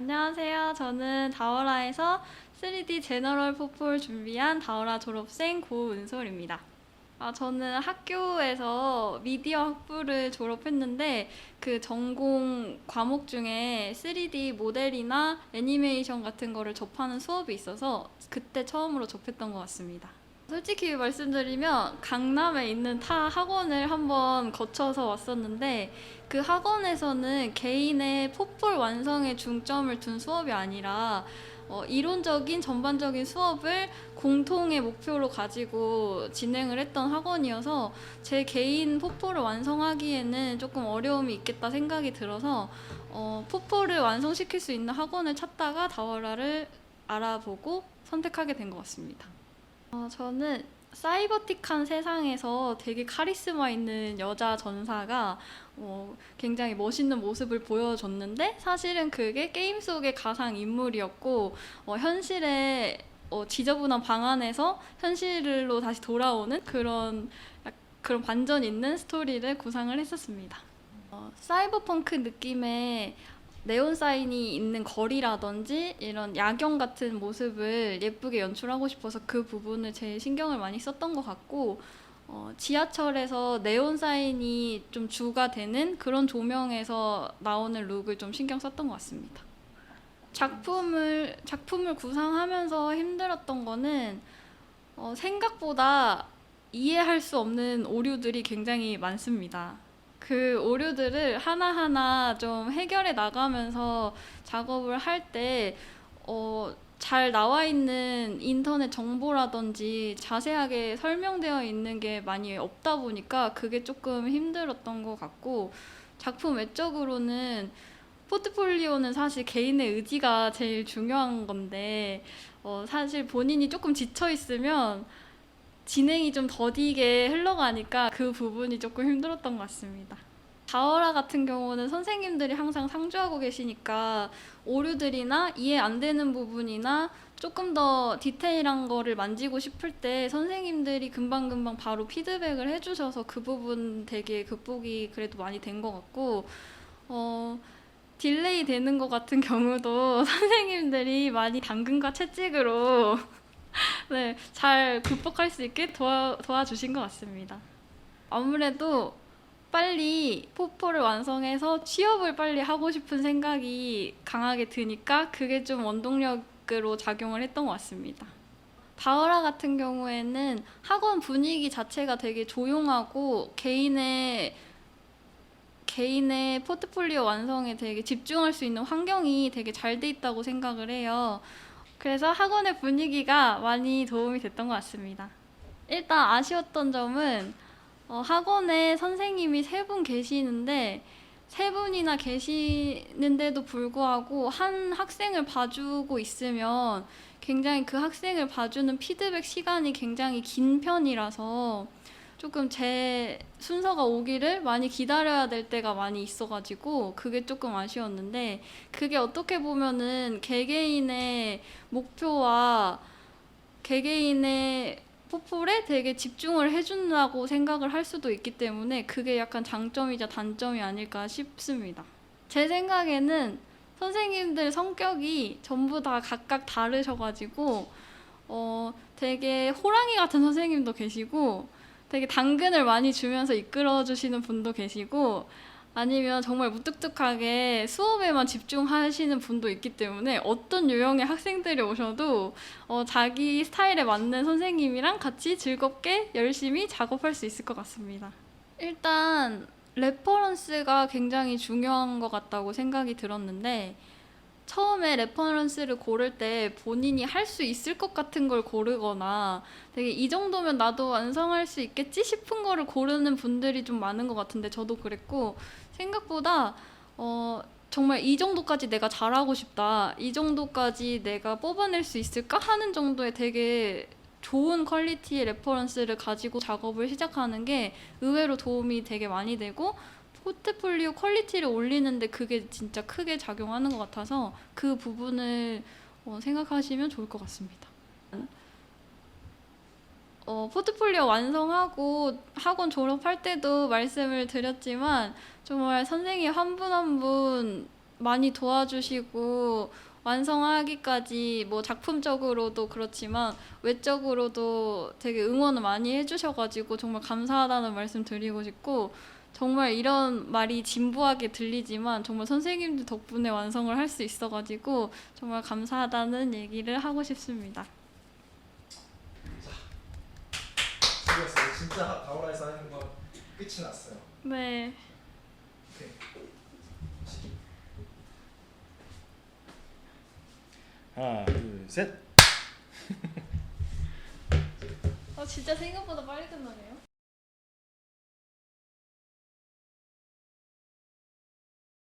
안녕하세요. 저는 다오라에서 3D 제너럴 포폴 준비한 다오라 졸업생 고은솔입니다. 아, 저는 학교에서 미디어 학부를 졸업했는데 그 전공 과목 중에 3D 모델이나 애니메이션 같은 거를 접하는 수업이 있어서 그때 처음으로 접했던 것 같습니다. 솔직히 말씀드리면 강남에 있는 타 학원을 한번 거쳐서 왔었는데 그 학원에서는 개인의 포폴 완성에 중점을 둔 수업이 아니라 어, 이론적인 전반적인 수업을 공통의 목표로 가지고 진행을 했던 학원이어서 제 개인 포폴을 완성하기에는 조금 어려움이 있겠다 생각이 들어서 어, 포폴을 완성시킬 수 있는 학원을 찾다가 다워라를 알아보고 선택하게 된 것 같습니다. 어, 저는 사이버틱한 세상에서 되게 카리스마 있는 여자 전사가 어, 굉장히 멋있는 모습을 보여줬는데 사실은 그게 게임 속의 가상 인물이었고 어, 현실의 어, 지저분한 방 안에서 현실로 다시 돌아오는 그런 약- 그런 반전 있는 스토리를 구상을 했었습니다. 어, 사이버펑크 느낌의 네온 사인이 있는 거리라든지 이런 야경 같은 모습을 예쁘게 연출하고 싶어서 그 부분을 제일 신경을 많이 썼던 것 같고 어, 지하철에서 네온 사인이 좀 주가 되는 그런 조명에서 나오는 룩을 좀 신경 썼던 것 같습니다. 작품을 작품을 구상하면서 힘들었던 거는 어, 생각보다 이해할 수 없는 오류들이 굉장히 많습니다. 그 오류들을 하나하나 좀 해결해 나가면서 작업을 할 때, 어, 잘 나와 있는 인터넷 정보라든지 자세하게 설명되어 있는 게 많이 없다 보니까 그게 조금 힘들었던 것 같고, 작품 외적으로는 포트폴리오는 사실 개인의 의지가 제일 중요한 건데, 어, 사실 본인이 조금 지쳐 있으면 진행이 좀 더디게 흘러가니까 그 부분이 조금 힘들었던 것 같습니다. 다어라 같은 경우는 선생님들이 항상 상주하고 계시니까 오류들이나 이해 안 되는 부분이나 조금 더 디테일한 거를 만지고 싶을 때 선생님들이 금방금방 바로 피드백을 해주셔서 그 부분 되게 극복이 그래도 많이 된 것 같고 어, 딜레이 되는 것 같은 경우도 선생님들이 많이 당근과 채찍으로 네, 잘 극복할 수 있게 도와, 도와주신 것 같습니다. 아무래도 빨리 포포를 완성해서 취업을 빨리 하고 싶은 생각이 강하게 드니까 그게 좀 원동력으로 작용을 했던 것 같습니다. 바우라 같은 경우에는 학원 분위기 자체가 되게 조용하고 개인의 개인의 포트폴리오 완성에 되게 집중할 수 있는 환경이 되게 잘 돼 있다고 생각을 해요. 그래서 학원의 분위기가 많이 도움이 됐던 것 같습니다. 일단 아쉬웠던 점은 어, 학원에 선생님이 세 분 계시는데 세 분이나 계시는데도 불구하고 한 학생을 봐주고 있으면 굉장히 그 학생을 봐주는 피드백 시간이 굉장히 긴 편이라서 조금 제 순서가 오기를 많이 기다려야 될 때가 많이 있어가지고 그게 조금 아쉬웠는데 그게 어떻게 보면은 개개인의 목표와 개개인의 포폴에 되게 집중을 해준다고 생각을 할 수도 있기 때문에 그게 약간 장점이자 단점이 아닐까 싶습니다. 제 생각에는 선생님들 성격이 전부 다 각각 다르셔가지고 어 되게 호랑이 같은 선생님도 계시고 되게 당근을 많이 주면서 이끌어 주시는 분도 계시고 아니면 정말 무뚝뚝하게 수업에만 집중하시는 분도 있기 때문에 어떤 유형의 학생들이 오셔도 어, 자기 스타일에 맞는 선생님이랑 같이 즐겁게 열심히 작업할 수 있을 것 같습니다. 일단 레퍼런스가 굉장히 중요한 것 같다고 생각이 들었는데 처음에 레퍼런스를 고를 때 본인이 할 수 있을 것 같은 걸 고르거나 되게 이 정도면 나도 완성할 수 있겠지 싶은 거를 고르는 분들이 좀 많은 것 같은데 저도 그랬고 생각보다 어 정말 이 정도까지 내가 잘하고 싶다 이 정도까지 내가 뽑아낼 수 있을까 하는 정도의 되게 좋은 퀄리티의 레퍼런스를 가지고 작업을 시작하는 게 의외로 도움이 되게 많이 되고 포트폴리오 퀄리티를 올리는데 그게 진짜 크게 작용하는 것 같아서 그 부분을 어, 생각하시면 좋을 것 같습니다. 어, 포트폴리오 완성하고 학원 졸업할 때도 말씀을 드렸지만 정말 선생님 한 분 한 분 많이 도와주시고 완성하기까지 뭐 작품적으로도 그렇지만 외적으로도 되게 응원을 많이 해주셔가지고 정말 감사하다는 말씀 드리고 싶고 정말 이런 말이 진부하게 들리지만 정말 선생님들 덕분에 완성을 할 수 있어가지고 정말 감사하다는 얘기를 하고 싶습니다. 수고했어요. 진짜 다오라에서 하는 건 끝이 났어요. 네. 오케이. 하나, 둘, 셋. 어 진짜 생각보다 빨리 끝나네요.